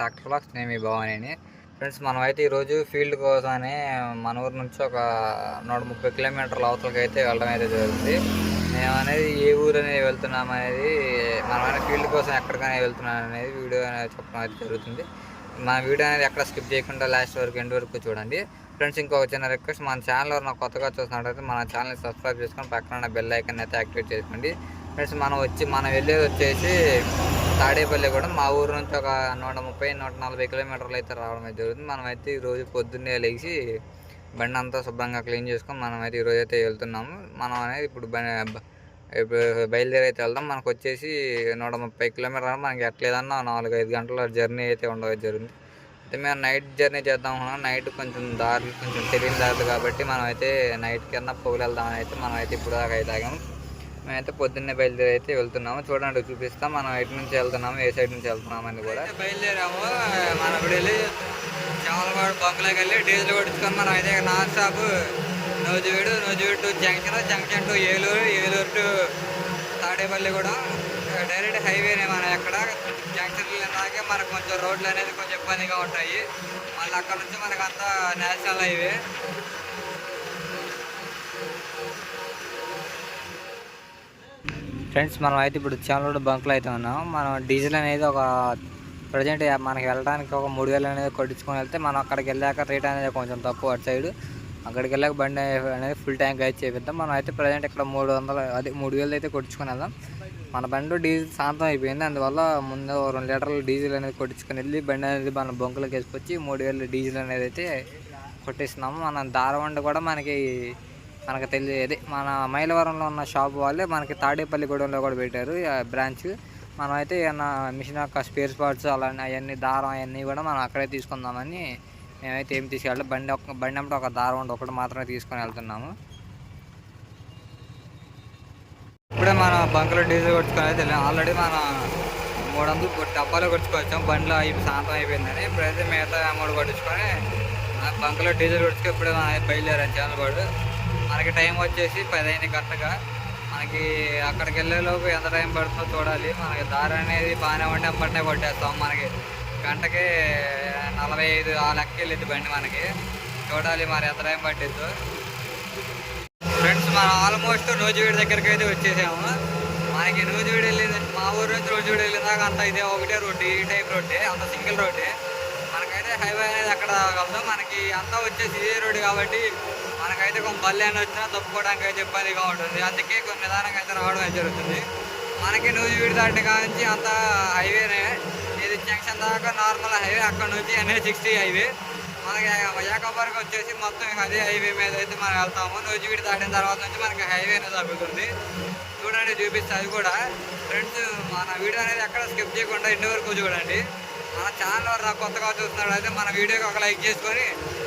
Tractor blocks నేను మీ భవానీని. Friends మనం అయితే ఈరోజు ఫీల్డ్ కోసమని మన ఊరు నుంచి ఒక నూట ముప్పై కిలోమీటర్ల అవతలకి అయితే వెళ్ళడం అయితే జరుగుతుంది. మేము అనేది ఏ ఊరు అనేది వెళ్తున్నాం అనేది మనమైనా ఫీల్డ్ కోసం ఎక్కడికైనా వెళ్తున్నాం అనేది వీడియో అనేది చెప్పడం అయితే జరుగుతుంది. మా వీడియో అనేది ఎక్కడ స్కిప్ చేయకుండా లాస్ట్ వరకు ఎండ్ వరకు చూడండి. ఫ్రెండ్స్ ఇంకొక చిన్న రిక్వెస్ట్ మన ఛానల్ ఎవరైనా కొత్తగా చూస్తున్నట్టయితే మన ఛానల్ని సబ్స్క్రైబ్ చేసుకొని పక్కన బెల్ ఐకన్ అయితే యాక్టివేట్ చేసుకోండి. ఫ్రెండ్స్ మనం వచ్చి మనం వెళ్ళేది వచ్చేసి తాడేపల్లి కూడా మా ఊరు నుంచి ఒక నూట ముప్పై నూట నలభై కిలోమీటర్లు అయితే రావడం అయితే జరుగుతుంది. మనం అయితే ఈరోజు పొద్దున్నే లేచి బండి అంతా శుభ్రంగా క్లీన్ చేసుకొని మనం అయితే ఈరోజు అయితే వెళ్తున్నాము. మనం అనేది ఇప్పుడు ఇప్పుడు బయలుదేరి అయితే వెళ్దాం. మనకు వచ్చేసి నూట ముప్పై కిలోమీటర్లు మనకి ఎట్లేదన్నా నాలుగు ఐదు గంటల జర్నీ అయితే ఉండవచ్చు జరుగుతుంది. అయితే మేము నైట్ జర్నీ చేద్దాం అనుకున్నాం. నైట్ కొంచెం దారులు కొంచెం తెలియని దారులు కాబట్టి మనం అయితే నైట్ కింద పొగలు వెళ్దామని అయితే మనం అయితే ఇప్పుడు దాకా అయితే ఆగాము. మేమైతే పొద్దున్నే బయలుదేరి అయితే వెళ్తున్నాము. చూడండి చూపిస్తాం. మనం ఎటు నుంచి వెళ్తున్నాము ఏ సైడ్ నుంచి వెళ్తున్నాము అని కూడా. బయలుదేరాము. మనం ఇప్పుడు వెళ్ళి చామలవాడు బంకులోకి వెళ్ళి డీజిల్ కొట్టించుకొని మనం అయితే non stop Nuzvid Nuzvid to junction junction to Eluru Eluru to Tadepalli కూడా. డైరెక్ట్ హైవేనే మనం ఎక్కడ. జంక్షన్ వెళ్ళినాకే మనకు కొంచెం రోడ్లు అనేది కొంచెం ఇబ్బందిగా ఉంటాయి. మళ్ళీ అక్కడ నుంచి మనకు అంతా నేషనల్ హైవే. ఫ్రెండ్స్ మనం అయితే ఇప్పుడు చాలూరు బంక్లో అయితే ఉన్నాం. మనం డీజిల్ అనేది ఒక ప్రజెంట్ మనకి వెళ్ళడానికి ఒక మూడు వేలు అనేది కొట్టించుకొని వెళ్తే మనం అక్కడికి వెళ్ళాక రేట్ అనేది కొంచెం తక్కువ అటు సైడ్. అక్కడికి వెళ్ళాక బండి అనేది ఫుల్ ట్యాంక్ అయితే చేపిద్దాం. మనం అయితే ప్రజెంట్ ఇక్కడ మూడు వందలు అదే మూడు వేలు అయితే కొట్టించుకొని వెళ్దాం. మన బండి డీజిల్ శాంతం అయిపోయింది. అందువల్ల ముందు రెండు లీటర్లు డీజిల్ అనేది కొట్టించుకొని వెళ్ళి బండి అనేది మన బొంకులకు వేసుకొచ్చి మూడు వేలు డీజిల్ అనేది అయితే కొట్టిస్తున్నాము. మన దారవండ కూడా మనకి మనకు తెలియదు. మన మైలవరంలో ఉన్న షాప్ వాళ్ళే మనకి తాడేపల్లిగూడెంలో కూడా పెట్టారు ఆ బ్రాంచ్. మనం అయితే ఏమన్నా మిషన్ యొక్క స్పేర్ పార్ట్స్ అలానే అవన్నీ దారం అవన్నీ కూడా మనం అక్కడే తీసుకుందామని మేమైతే ఏం తీసుకెళ్ళాలి బండి ఒక బండి అంటే ఒక దారం ఉండి ఒకటి మాత్రమే తీసుకొని వెళ్తున్నాము. ఇప్పుడే మన బంకులో డీజిల్ కొట్టుకొని అయితే ఆల్రెడీ మన మూడు వందలు డబ్బాలు కొట్టుకొచ్చాము కొట్టుకొచ్చాం. బండిలో అయిపోయి శాంతం అయిపోయిందని. ఇప్పుడైతే మిగతా అమౌంట్ కొట్టించుకొని బంకులో డీజిల్ కొట్టుకొని ఇప్పుడే మనం అయితే మనకి టైం వచ్చేసి పదైంది కరెక్ట్గా. మనకి అక్కడికి వెళ్ళేలోపు ఎంత టైం పడుతుందో చూడాలి. మనకి దారి అనేది బాగానే ఉండి అప్పటినే కొట్టేస్తాం మనకి. గంటకి నలభై ఐదు ఆ లెక్క వెళ్ళింది బండి మనకి. చూడాలి మరి ఎంత టైం పట్టిద్దో. ఫ్రెండ్స్ మనం ఆల్మోస్ట్ నూజివీడి దగ్గరికి అయితే వచ్చేసాము. మనకి నూజివీడి వెళ్ళింది మా ఊరు నుంచి నూజివీడి వెళ్ళిందాక అంత ఇదే ఒకటే రోడ్డు ఈ టైప్ రోడ్డే అంత సింగిల్ రోడ్డే. మనకైతే హైవే అనేది అక్కడ కలదు మనకి అంతా వచ్చేసి ఇదే రోడ్డు కాబట్టి మనకైతే కొంచెం బల్లి అని వచ్చినా తప్పుకోవడానికి అయితే ఇబ్బందిగా ఉంటుంది అందుకే కొన్ని నిదానంగా అయితే రావడం అయితే జరుగుతుంది. మనకి నూజివీడి దాటి కాంచి అంత హైవేనే. ఇది జంక్షన్ దాకా నార్మల్ హైవే అక్కడ నుంచి ఎన్హెచ్ సిక్స్టీ హైవే. మనకి ఏకాపురికి వచ్చేసి మొత్తం అదే హైవే మీద అయితే మనం వెళ్తాము. నూజివీడి దాటిన తర్వాత నుంచి మనకి హైవే అనేది తగ్గుతుంది. చూడండి చూపిస్తే అది కూడా. ఫ్రెండ్స్ మన వీడియో అనేది ఎక్కడ స్కిప్ చేయకుండా ఇంటి వరకు చూడండి. మన ఛానల్ కొత్తగా చూస్తున్నాడు అయితే మన వీడియోకి ఒక లైక్ చేసుకొని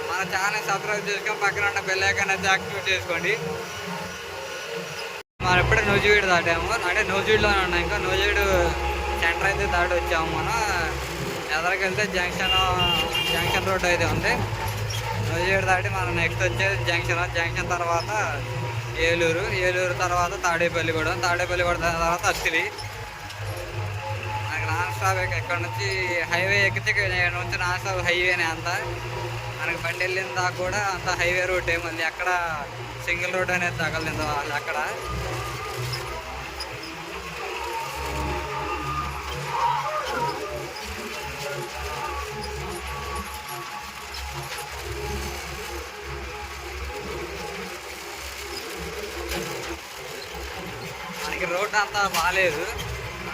మన ఛానల్ సబ్స్క్రైబ్ చేసుకొని పక్కన ఉన్న బెల్ ఐకాన్ అయితే యాక్టివేట్ చేసుకోండి. మనం ఎప్పుడే నూజివీడు దాటాము. అంటే నూజివీడులోనే ఉన్నాం ఇంకా. నోజువీడు సెంటర్ అయితే దాటి వచ్చాము మనం. ఎదరికి వెళ్తే జంక్షన్ జంక్షన్ రోడ్ అయితే ఉంది. నూజివీడు దాటి మనం నెక్స్ట్ వచ్చేది జంక్షన్ జంక్షన్ తర్వాత ఏలూరు. ఏలూరు తర్వాత తాడేపల్లి కూడా తాడేపల్లి కూడా తర్వాత అత్తిలి. స్టాప్ ఇక్కడ నుంచి హైవే ఎక్కితే ఇక్కడ నుంచి నాన్ స్టాప్ హైవేనే అంతా. మనకి బండి వెళ్ళిన దాకా కూడా అంత హైవే రోడ్డే ఏముంది అక్కడ సింగిల్ రోడ్ అనేది తగలింది వాళ్ళు అక్కడ. మనకి రోడ్ అంతా బాగాలేదు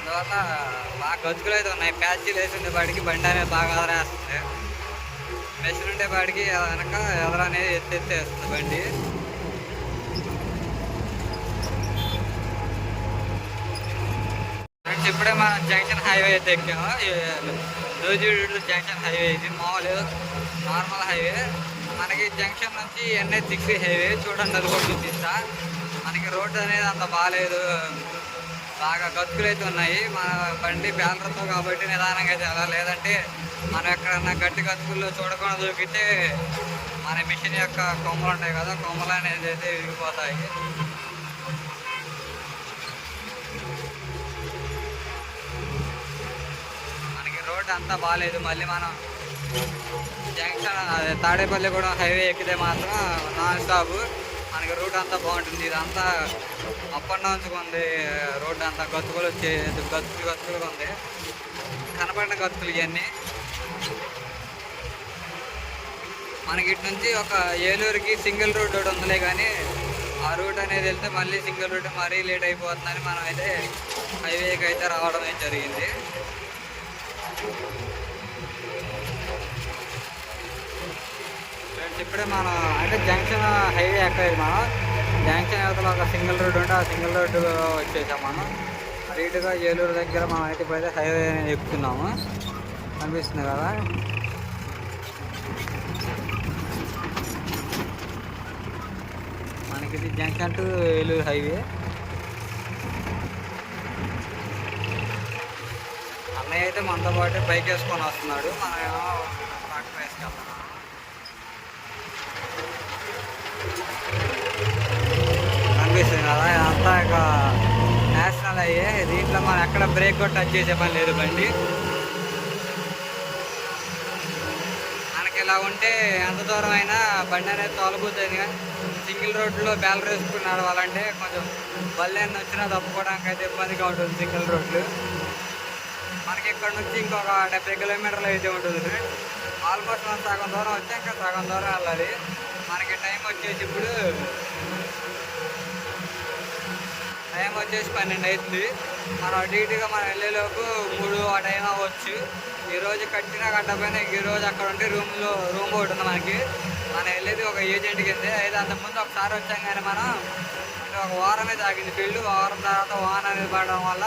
తర్వాత బాగా గతుకులు అయితే ఉన్నాయి. ప్యాచీలు వేసిండే వాడికి బండి అనేది బాగా ఎదరేస్తుంది మెషిన్ ఉండే వాడికి వెనక ఎదర అనేది ఎత్తి ఎత్తేస్తుంది బండి. ఇప్పుడే మనం జంక్షన్ హైవే అయితే ఎక్కాము. రోజు జంక్షన్ హైవే ఇది మామూలు నార్మల్ హైవే. మనకి జంక్షన్ నుంచి ఎన్హెచ్ సిక్స్ హైవే చూడండి అది మనకి రోడ్డు అనేది అంత బాగాలేదు బాగా గతుకులు అయితే ఉన్నాయి. మన బండి బ్యాలర్తో కాబట్టి నిదానంగా అయితే అలా లేదంటే మనం ఎక్కడన్నా గట్టి గతుకుల్లో చూడకుండా దొరికితే మన మిషన్ యొక్క కొమ్మలు ఉంటాయి కదా కొమ్మలు అనేది అయితే విరిగిపోతాయి. మనకి రోడ్ అంతా బాగాలేదు మళ్ళీ మనం జంక్షన్ అదే కూడా హైవే ఎక్కితే మాత్రం నాన్ స్టాప్ మనకి రూట్ అంతా బాగుంటుంది. ఇదంతా అప్ అండ్ డౌన్స్ ఉంది. రోడ్ అంతా గతుకులు వచ్చే గతుకులు గతుకులుగా ఉంది. కనపడిన గతుకులు ఇవన్నీ. మనకి ఇటు నుంచి ఒక ఏలూరుకి సింగిల్ రూట్ ఒకటి ఉందిలే కానీ ఆ రూట్ అనేది వెళ్తే మళ్ళీ సింగిల్ రూట్ మరీ లేట్ అయిపోతుందని మనం అయితే హైవేకి అయితే రావడం అయితే జరిగింది. ఇప్పుడే మనం అంటే జంక్షన్ హైవే ఎక్కలేదు మనం. జంక్షన్ అవతల ఒక సింగిల్ రోడ్ ఉంటే ఆ సింగిల్ రోడ్డు వచ్చేసాం మనం. రీటుగా ఏలూరు దగ్గర మనం అయితే ఇప్పుడైతే హైవే ఎక్కుతున్నాము. అనిపిస్తుంది కదా? మనకి ఇది జంక్షన్ టు ఏలూరు హైవే. అన్నయ్య అయితే మనతో పాటు బైక్ వేసుకొని వస్తున్నాడు. మనం ఏమో ట్రాక్టర్ వేసుకెళ్తున్నాం కనిపిస్తుంది కదా ఇదంతా ఇక నేషనల్ అయ్యే దీంట్లో మనం ఎక్కడ బ్రేక్ కూడా టచ్ చేసే పని లేదు బండి. మనకి ఇలా ఉంటే ఎంత దూరం అయినా బండి అనేది తొలగుతుంది కానీ సింగిల్ రోడ్లో బ్యాలర్ వేసుకుని నడవాలంటే కొంచెం బల్లి వచ్చినా తప్పుకోవడానికి అయితే ఇబ్బందిగా ఉంటుంది సింగిల్ రోడ్లు. మనకి ఇక్కడ నుంచి ఇంకొక డెబ్బై కిలోమీటర్లు అయితే ఉంటుంది ఆల్మోస్ట్ మనం సగం దూరం వచ్చి ఇంకా సగం దూరం వెళ్ళాలి. మనకి టైం వచ్చేసి ఇప్పుడు టైం వచ్చేసి పన్నెండు అవుతుంది మనం అటు ఇటుగా మనం వెళ్ళేలోపు మూడు ఆ టైం అవ్వచ్చు. ఈరోజు కట్టినా కట్టకపోయినా ఈ రోజు అక్కడ ఉంటే రూమ్లో రూమ్ ఒకటి ఉంది మనకి. మనం వెళ్ళేది ఒక ఏజెంట్ కింద. అయితే అంతకుముందు ఒకసారి వచ్చాం కానీ మనం అంటే ఒక వారమే తాగింది ఫీల్డ్. వారం తర్వాత వాన అనేది పడడం వల్ల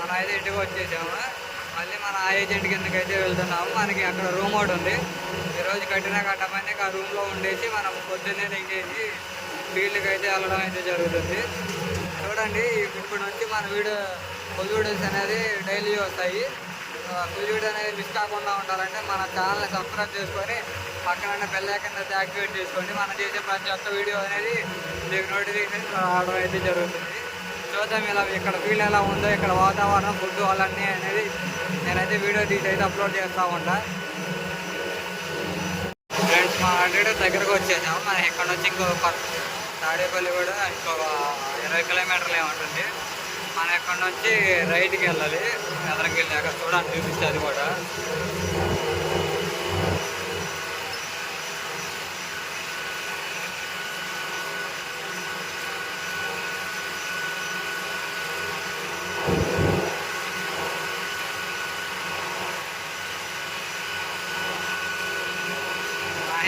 మనం అయితే ఇంటికి వచ్చేసాము. మళ్ళీ మన ఆ ఏజెంట్ కిందకి అయితే వెళ్తున్నాము. మనకి అక్కడ రూమ్ ఒకటి ఉంది. ఈరోజు కట్టినా కట్టకపోయినా ఆ రూమ్లో ఉండేసి మనం పొద్దున్నే దిగేసి ఫీల్డ్కి అయితే వెళ్ళడం అయితే జరుగుతుంది. చూడండి ఇప్పుడు నుంచి మన వీడియో ఫుల్ వీడియోస్ అనేది డైలీ వస్తాయి. ఫుల్ వీడియో అనేది మిస్ కాకుండా ఉండాలంటే మన ఛానల్ని సబ్స్క్రైబ్ చేసుకొని పక్కన బెల్ ఐకన్ అయితే యాక్టివేట్ చేసుకోండి మనం చేసే ప్రతి ఒక్క వీడియో అనేది మీకు నోటిఫికేషన్ రావడం అయితే జరుగుతుంది. చూద్దాం ఇలా ఇక్కడ ఫీల్ ఎలా ఉందో ఇక్కడ వాతావరణం ఫుడ్ వాళ్ళన్నీ అనేది నేనైతే వీడియో తీసి అయితే అప్లోడ్ చేస్తూ ఉంటా. ఫ్రెండ్స్ మా ఆల్రెడీ దగ్గరకు వచ్చేసాము. మనం ఇక్కడ నుంచి ఇంకో తాడేపల్లి కూడా ఇంకో ఇరవై కిలోమీటర్లు ఏముంటుంది మనం ఇక్కడ నుంచి రైట్కి వెళ్ళాలి. ఎదరికి వెళ్ళాక అక్కడ చూడడానికి చూపిస్తే అది కూడా.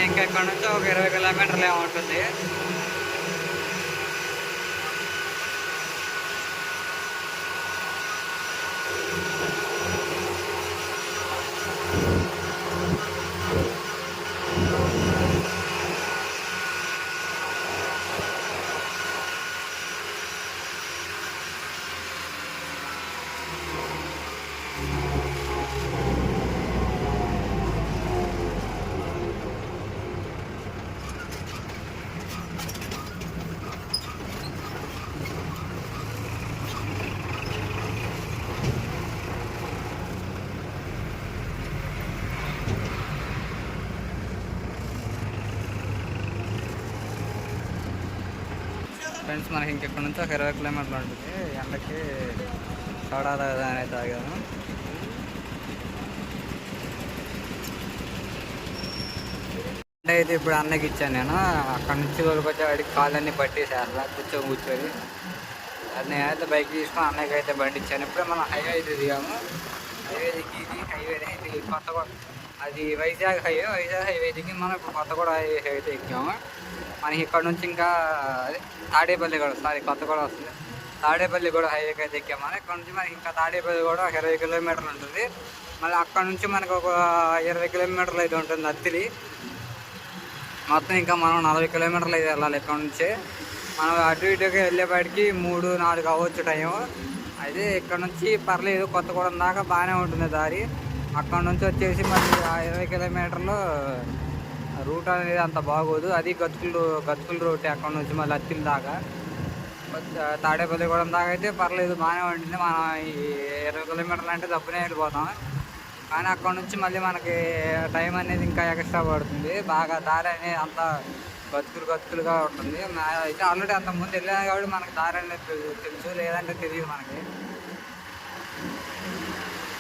ఇంకా ఇక్కడ నుంచి ఒక ఇరవై కిలోమీటర్లు ఏముంటుంది ఫ్రెండ్స్ మనకి ఇంకెక్కడ నుంచి ఒక ఇరవై కిలోమీటర్లు ఉంటుంది. ఎండకి సోడా తాగదా అనేది తాగాము. అంటే అయితే ఇప్పుడు అన్నకి ఇచ్చాను నేను. అక్కడ నుంచి వచ్చే వాడికి కాళ్ళన్నీ పట్టేసారు అట్లా కూర్చొని కూర్చొని. అది నేనైతే బైక్ తీసుకొని అన్నకి అయితే బండి ఇచ్చాను. ఇప్పుడే మనం హైవే అయితే దిగాము. హైవే దిగి ఇది హైవే ఇది అది వైజాగ్ హైవే వైజాగ్ హైవే దిగి మనం ఇప్పుడు కొత్తగూడ హైవే అయితే ఎక్కాము. మనకి ఇక్కడ నుంచి ఇంకా అదే తాడేపల్లి కూడా సారీ కొత్తగూడ వస్తుంది. తాడేపల్లి కూడా హైవేకి అయితే ఎక్కామని ఇక్కడ నుంచి మనకి ఇంకా తాడేపల్లి కూడా ఇరవై కిలోమీటర్లు ఉంటుంది. మళ్ళీ అక్కడ నుంచి మనకు ఒక ఇరవై కిలోమీటర్లు అయితే ఉంటుంది అత్తిలి. మొత్తం ఇంకా మనం నలభై కిలోమీటర్లు అయితే వెళ్ళాలి ఇక్కడ నుంచి. మనం అటు ఇటుగా వెళ్ళేపాటికి మూడు నాలుగు అవ్వచ్చు టైం అయితే ఇక్కడ నుంచి పర్లేదు కొత్తగూడెం దాకా బాగానే ఉంటుంది దారి. అక్కడ నుంచి వచ్చేసి మళ్ళీ ఇరవై కిలోమీటర్లు రూట్ అనేది అంత బాగోదు. అది గతుకులు గతుకుల రూట్ అక్కడ నుంచి మళ్ళీ అత్తిల దాకా. తాడేపల్లిగూడెం దాకా అయితే పర్లేదు బాగానే ఉంటుంది మనం ఈ ఇరవై కిలోమీటర్లు అంటే తప్పునే వెళ్ళిపోతాం. కానీ అక్కడ నుంచి మళ్ళీ మనకి టైం అనేది ఇంకా ఎక్స్ట్రా పడుతుంది. బాగా దారి అనేది అంత గతుకులు గతుకులుగా ఉంటుంది. అయితే ఆల్రెడీ అంత ముందు వెళ్ళాను కాబట్టి మనకి దారి అనేది తెలుసు. లేదంటే తెలియదు మనకి.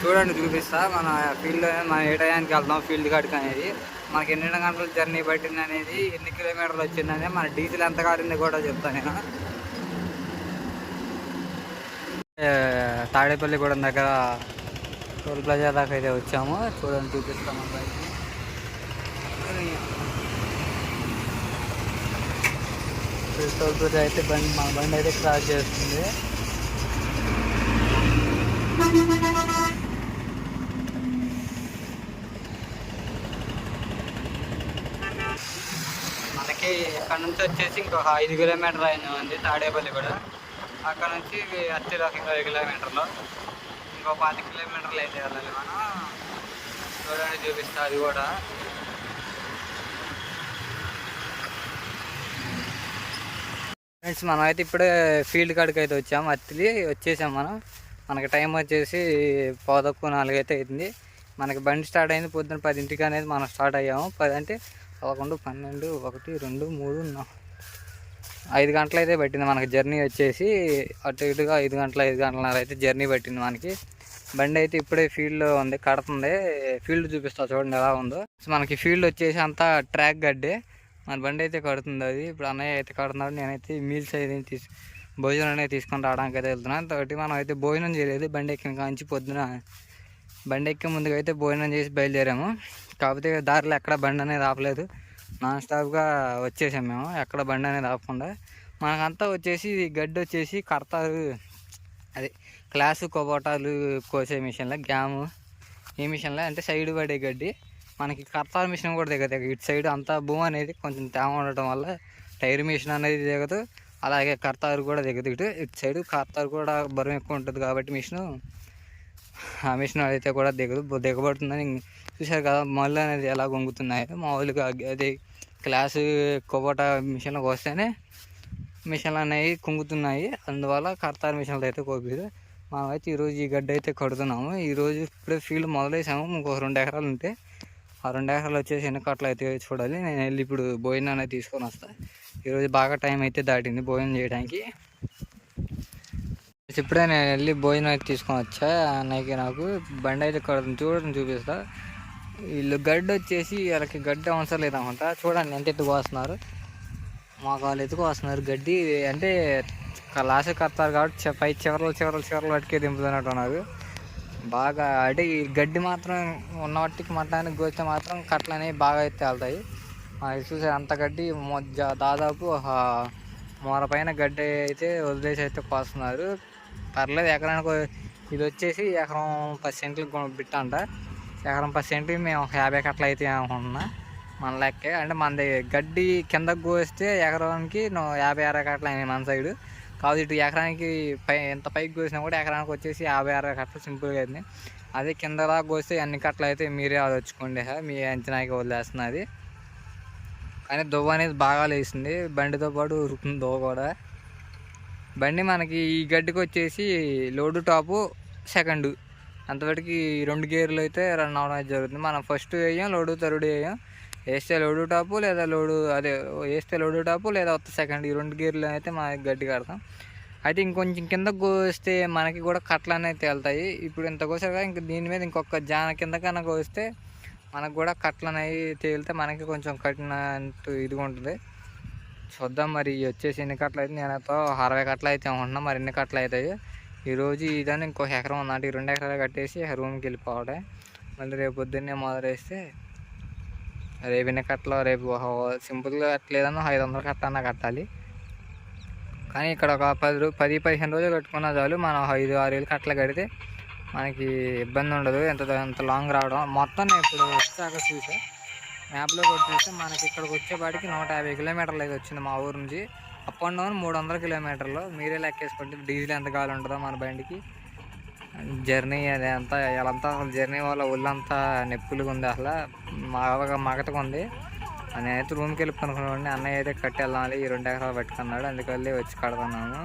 చూడండి చూపిస్తా. మన ఫీల్డ్ మనం ఏ టయానికి వెళ్దాం ఫీల్డ్ కాడికి అనేది. మనకి ఎన్ని గంటల జర్నీ పట్టింది అనేది ఎన్ని కిలోమీటర్లు వచ్చిందనే మన డీజిల్ ఎంత కాడింది కూడా చెప్తాను నేను. తాడేపల్లి కూడా దగ్గర టోల్ ప్లాజా దాకా అయితే వచ్చాము. చూడండి చూపిస్తాం అబ్బాయికి టోల్ ప్లాజా అయితే బండి మన బండి అయితే క్రాస్ చేస్తుంది. అక్కడ నుంచి వచ్చేసి ఇంకొక ఐదు కిలోమీటర్ అయిన ఉంది తాడేపల్లి కూడా. అక్కడ నుంచి అత్తిలోకి ఇంకో ఐదు కిలోమీటర్లు. ఇంకో పాతి కిలోమీటర్లు అయితే వెళ్ళాలి మనం. చూడండి చూపిస్తా అది కూడా. ఫ్రెండ్స్ మనం అయితే ఇప్పుడే ఫీల్డ్ కాడికి అయితే వచ్చాము. అత్తిలి వచ్చేసాం మనం. మనకి టైం వచ్చేసి పదక్కు నాలుగు అయితే మనకి బండి స్టార్ట్ అయింది పొద్దున్న పదింటికి అనేది మనం స్టార్ట్ అయ్యాము. పది అంటే పదకొండు పన్నెండు ఒకటి రెండు మూడు ఐదు గంటలు అయితే పట్టింది మనకి జర్నీ వచ్చేసి. అటు ఇటుగా ఐదు గంటల ఐదు గంటలన్నర అయితే జర్నీ పట్టింది మనకి. బండి అయితే ఇప్పుడే ఫీల్డ్లో ఉంది కడుతుంది. ఫీల్డ్ చూపిస్తా చూడండి ఎలా ఉందో. సో మనకి ఫీల్డ్ వచ్చేసి అంతా ట్రాక్ గడ్డే. మన బండి అయితే కడుతుంది అది. ఇప్పుడు అన్నయ్య అయితే కడుతున్నాడు నేనైతే మీల్స్ అయితే తీసు భోజనం అనేది తీసుకొని రావడానికి అయితే వెళ్తున్నాను తోటి మనం అయితే భోజనం చేయలేదు బండి ఎక్కిన కాంచి పొద్దున బండి ఎక్కే ముందుగా అయితే భోజనం చేసి బయలుదేరాము. కాకపోతే దారిలో ఎక్కడ బండి అనేది ఆపలేదు. నాన్ స్టాప్గా వచ్చేసాం మేము. ఎక్కడ బండి అనేది ఆపకుండా. మనకంతా వచ్చేసి గడ్డి వచ్చేసి కడతారు అదే క్లాసు కొబోటాలు కోసే మిషన్లో గ్యాము ఈ మిషన్లో అంటే సైడ్ పడే గడ్డి. మనకి కర్తాల మిషన్ కూడా దిగదు ఇటు సైడ్ అంతా భూమి అనేది కొంచెం తేమ ఉండటం వల్ల టైర్ మిషన్ అనేది దిగదు అలాగే కర్తారు కూడా దిగదు ఇటు ఇటు సైడ్ కర్తారు కూడా బరువు ఎక్కువ ఉంటుంది కాబట్టి మిషను ఆ మిషన్ అయితే కూడా దిగదు. దిగబడుతుందని చూశారు కదా మళ్ళీ అనేది ఎలా గొంగుతున్నాయో. మామూలుగా అది క్లాసు కొబోట మిషన్లకు వస్తేనే మిషన్లు అనేవి కుంగుతున్నాయి. అందువల్ల కర్తార్ మిషన్లు అయితే కోపిదు. మనమైతే ఈరోజు ఈ గడ్డ అయితే కడుతున్నాము. ఈరోజు ఇప్పుడే ఫీల్డ్ మొదలేసాము. ఇంకో రెండు ఎకరాలు ఉంటే ఆ రెండు ఎకరాలు వచ్చేసి ఎన్ని కట్టలు అయితే చూడాలి. నేను వెళ్ళి ఇప్పుడు భోజనం అనేది తీసుకొని వస్తాను ఈరోజు బాగా టైం అయితే దాటింది భోజనం చేయడానికి. ఇప్పుడే నేను వెళ్ళి భోజనం అయితే తీసుకొని వచ్చా? అన్నయ్యకి నాకు బండి అయితే కడుతుంది చూడండి చూపిస్తా. వీళ్ళు గడ్డ వచ్చేసి వాళ్ళకి గడ్డి అవసరం లేదనమాట చూడండి ఎంత ఎత్తుకు వస్తున్నారు. మాకు వాళ్ళు ఎత్తుకు వస్తున్నారు గడ్డి. అంటే లాస్ట్ కడతారు కాబట్టి పై చివరలు చివరలు చివరలు పట్టుకే దింపుతున్నట్టు ఉన్నారు. బాగా అంటే ఈ గడ్డి మాత్రం ఉన్న వాటికి మట్టానికి గోస్తే మాత్రం కట్టలు అనేవి బాగా అయితే వెళ్తాయి అది చూసే అంత గడ్డి మొ- దాదాపు ఒక పైన గడ్డి అయితే వదిలేసి అయితే కోస్తున్నారు. పర్లేదు ఎకరానికి ఇది వచ్చేసి ఎకరం పది సెంట్లు బిట్ అంట. ఎకరం పది సెంట్లు మేము ఒక యాభై కట్టలు అయితే అనుకుంటున్నా. మన లెక్కే. అంటే మనది గడ్డి కిందకు కోస్తే ఎకరానికి యాభై అరవై కట్టలు అయినాయి మన సైడు. కాదు ఇటు ఎకరానికి పై ఎంత పైకి కోసినా కూడా ఎకరానికి వచ్చేసి యాభై అరవై కట్టలు సింపుల్గా అయింది. అదే కింద దాకా కోస్తే ఎన్ని కట్టలు అయితే మీరే అది వచ్చుకోండి మీ అంచనాకి వదిలేస్తున్నది కానీ దువ్వ అనేది బాగా లేసింది. బండితో పాటు ఉరుకుతుంది దువ్వ కూడా. బండి మనకి ఈ గడ్డికి వచ్చేసి లోడు టాపు సెకండ్. అంతవరకు రెండు గేర్లు అయితే రన్ అవడం అయితే జరుగుతుంది. మనం ఫస్ట్ వేయం లోడు థర్డ్ వేయం. వేస్తే లోడు టాపు లేదా లోడు అదే వేస్తే లోడు టాపు లేదా వస్తే సెకండ్. ఈ రెండు గేర్లు అయితే మనకి గడ్డి కడతాం. అయితే ఇంకొంచెం కింద కోస్తే మనకి కూడా కట్టలు అనేవి తేలుతాయి. ఇప్పుడు ఇంత కోసాక ఇంక దీని మీద ఇంకొక జాన కింద కన్నా కోస్తే మనకు కూడా కట్టలు అనేవి తేలితే మనకి కొంచెం కఠిన ఇదిగా ఉంటుంది. చూద్దాం మరి వచ్చేసి ఎన్ని కట్టలు అయితే నేనైతే అరవై కట్టలు అయితే అనుకుంటున్నా మరి ఎన్ని కట్టలు అవుతాయి? ఈరోజు ఇదని ఇంకో ఎకరం ఉందంటే ఈ రెండు ఎకరాలు కట్టేసి రూమ్కి వెళ్ళిపోవడే మళ్ళీ రేపు పొద్దున్నే మొదలేస్తే రేపు ఎన్ని కట్టలు? రేపు సింపుల్గా కట్టలేదన్నా ఐదు వందలు కట్ట కట్టాలి. కానీ ఇక్కడ ఒక పది రో పది పదిహేను రోజులు కట్టుకున్న చాలు. మనం ఐదు ఆరు వేలు కట్టలు కడితే మనకి ఇబ్బంది ఉండదు. ఎంత ఎంత లాంగ్ రావడం. మొత్తం నేను ఇప్పుడు వచ్చాక చూసా. మ్యాప్లోకి వచ్చేసి మనకి ఇక్కడికి వచ్చేపాటికి నూట యాభై కిలోమీటర్లు అయితే వచ్చింది మా ఊరు నుంచి. అప్ అండ్ డౌన్ మూడు వందల కిలోమీటర్లు. మీరే లెక్కేసుకుంటే డీజిల్ ఎంత కావాలి ఉంటుందో మన బండికి. జర్నీ అది అంతా ఎలాంతా అసలు జర్నీ వల్ల ఒళ్ళంతా నొప్పులుగా ఉంది అసలు. బాగా మగతగా ఉంది. నేనైతే రూమ్కి వెళ్ళి పనుకున్నాను అన్నయ్య అయితే కట్టి వెళ్ళాలి ఈ రెండు ఎకరాలు పెట్టుకున్నాడు. అందుకల్లి వచ్చి కడుతున్నాము.